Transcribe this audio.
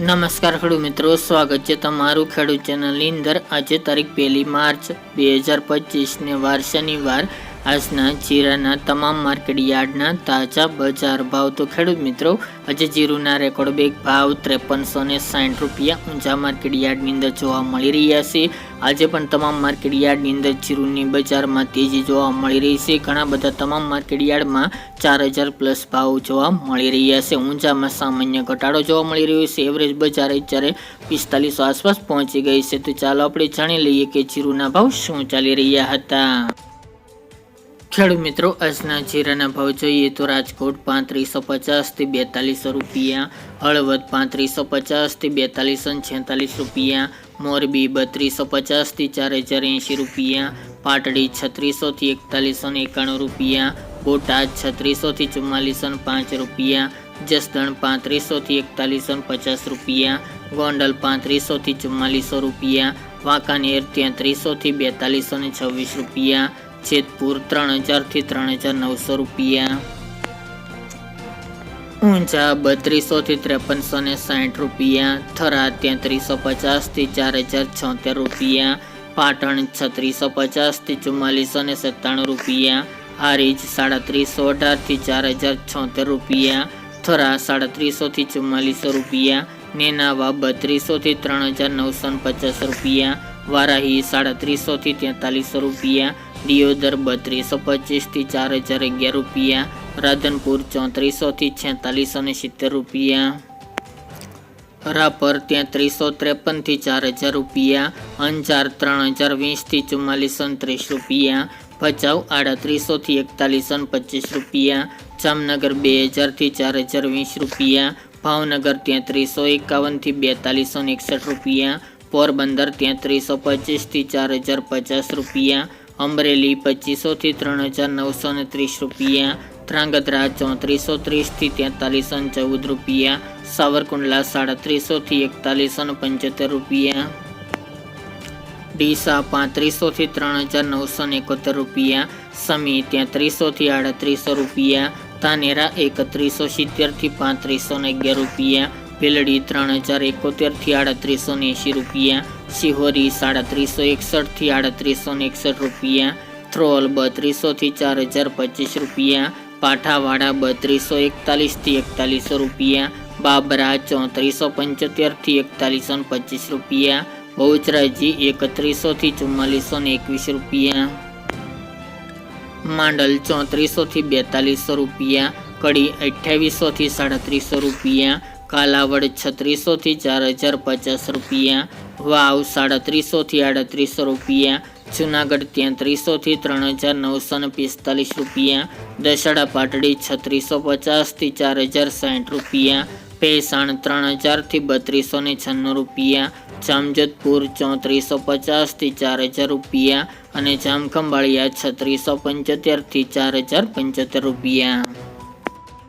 નમસ્કાર ખેડૂત મિત્રો, સ્વાગત છે તમારું ખેડૂત ચેનલની અંદર. આજે તારીખ પહેલી માર્ચ બે હજાર પચીસને વાર શનિવાર આજના જીરાના તમામ માર્કેટ યાર્ડના તાજા બજાર ભાવ તો ખેડૂત મિત્રો, આજે જીરુના રેકોર્ડ બેગ ભાવ ત્રેપનસો ને સાઠ રૂપિયા ઊંચા માર્કેટ યાર્ડની અંદર જોવા મળી રહ્યા છે. આજે પણ તમામ માર્કેટ યાર્ડની અંદર જીરુની બજારમાં તેજી જોવા મળી રહી છે. ઘણા બધા તમામ માર્કેટ યાર્ડમાં ચાર હજાર પ્લસ ભાવ જોવા મળી રહ્યા છે. ઊંચામાં સામાન્ય ઘટાડો જોવા મળી રહ્યો છે. એવરેજ બજાર અત્યારે પિસ્તાલીસો આસપાસ પહોંચી ગઈ છે. તો ચાલો આપણે જાણી લઈએ કે જીરુના ભાવ શું ચાલી રહ્યા હતા. ખેડૂત મિત્રો, આજના જીરાના ભાવ જોઈએ તો રાજકોટ પાંત્રીસો પચાસથી બેતાલીસો રૂપિયા, હળવદ પાંત્રીસો પચાસથી બેતાલીસો છેતાલીસ રૂપિયા, મોરબી બત્રીસો પચાસથી ચાર હજાર એંશી રૂપિયા, પાટડી છત્રીસોથી એકતાલીસો એકાણું રૂપિયા, બોટાદ છત્રીસોથી ચુમ્માલીસો પાંચ રૂપિયા, જસદણ પાંત્રીસોથી એકતાલીસો પચાસ રૂપિયા, ગોંડલ પાંત્રીસોથી ચુમ્માલીસો રૂપિયા, વાંકાનેર તેત્રીસોથી બેતાલીસો છવ્વીસ રૂપિયા જેતપુર ત્રણ હજારથી ત્રણ હજાર નવસો રૂપિયા. ઊંઝા બત્રીસોથી ત્રેપનસો ને સાઠ રૂપિયા. થરા તેત્રીસો પચાસથી ચાર હજાર છોતેર રૂપિયા. પાટણ છત્રીસો પચાસથી ચુમ્માલીસો ને સત્તાણું રૂપિયા. હારીજ સાડત્રીસો અઢારથી ચાર હજાર છોતેર રૂપિયા. થરા સાડત્રીસોથી ચુમ્માલીસો રૂપિયા. નેનાવા બત્રીસોથી ત્રણ હજાર નવસો પચાસ રૂપિયા. વારાહી સાડત્રીસોથી તેતાલીસો રૂપિયા, દિયોદર બત્રીસો પચીસથી ચાર હજાર અગિયાર રૂપિયા, રાધનપુર ચોત્રીસોથી છેતાલીસો ને સિત્તેર રૂપિયા. રાપર તેત્રીસો ત્રેપનથી ચાર હજાર રૂપિયા, અંજાર ત્રણ હજાર વીસથી ચુમ્માલીસો ત્રીસ રૂપિયા, ભચાઉ આડત્રીસોથી એકતાલીસો પચીસ રૂપિયા, જામનગર બે હજારથી ચાર હજાર વીસ રૂપિયા, ભાવનગર તેત્રીસો એકાવનથી બેતાલીસો એકસઠ રૂપિયા પોરબંદર તેત્રીસો પચીસથી ચાર હજાર પચાસ રૂપિયા, અમરેલી પચીસોથી ત્રણ હજાર નવસો ને ત્રીસ રૂપિયા, ધ્રાંગધ્રા ચોત્રીસો ત્રીસથી તેતાલીસો ને ચૌદ રૂપિયા, સાવરકુંડલા સાડત્રીસોથી એકતાલીસો ને પંચોતેર રૂપિયા, ડીસા પાંત્રીસોથી ત્રણ હજાર નવસો ને એકોતેર રૂપિયા, સમી તેત્રીસોથી આડત્રીસો રૂપિયા તાનેરા એકત્રીસો સિત્તેરથી પાંત્રીસો ને અગિયાર રૂપિયા ભીલડી ત્રણ હજાર એકોતેરથી આડત્રીસો એંશી રૂપિયા, શિહોરી સાડત્રીસો એકસઠથી આડત્રીસો એકસઠ રૂપિયા, થ્રોલ બત્રીસોથી ચાર હજાર પચીસ રૂપિયા, પાઠાવાડા બત્રીસો એકતાલીસથી એકતાલીસો રૂપિયા, બાબરા ચોત્રીસો પંચોતેરથી એકતાલીસો પચીસ રૂપિયા, બહુચરાજી એકત્રીસોથી ચુમ્માલીસો એકવીસ રૂપિયા, માંડલ ચોત્રીસોથી બેતાલીસો રૂપિયા, કડી અઠ્યાવીસોથી સાડત્રીસો રૂપિયા કાલાવડ છત્રીસોથી ચાર હજાર પચાસ રૂપિયા, વાવ સાડત્રીસોથી આડત્રીસો રૂપિયા, જુનાગઢ તેત્રીસોથી ત્રણ હજાર નવસો ને પિસ્તાલીસ રૂપિયા, દશડા પાટડી છત્રીસો પચાસથી ચાર હજાર સાઠ રૂપિયા, ભેસાણ ત્રણ હજારથી બત્રીસો ને છન્નું રૂપિયા, જામજોધપુર ચોત્રીસો પચાસથી ચાર હજાર રૂપિયા અને જામખંભાળિયા છત્રીસો પંચોતેરથી ચાર હજાર પંચોતેર રૂપિયા.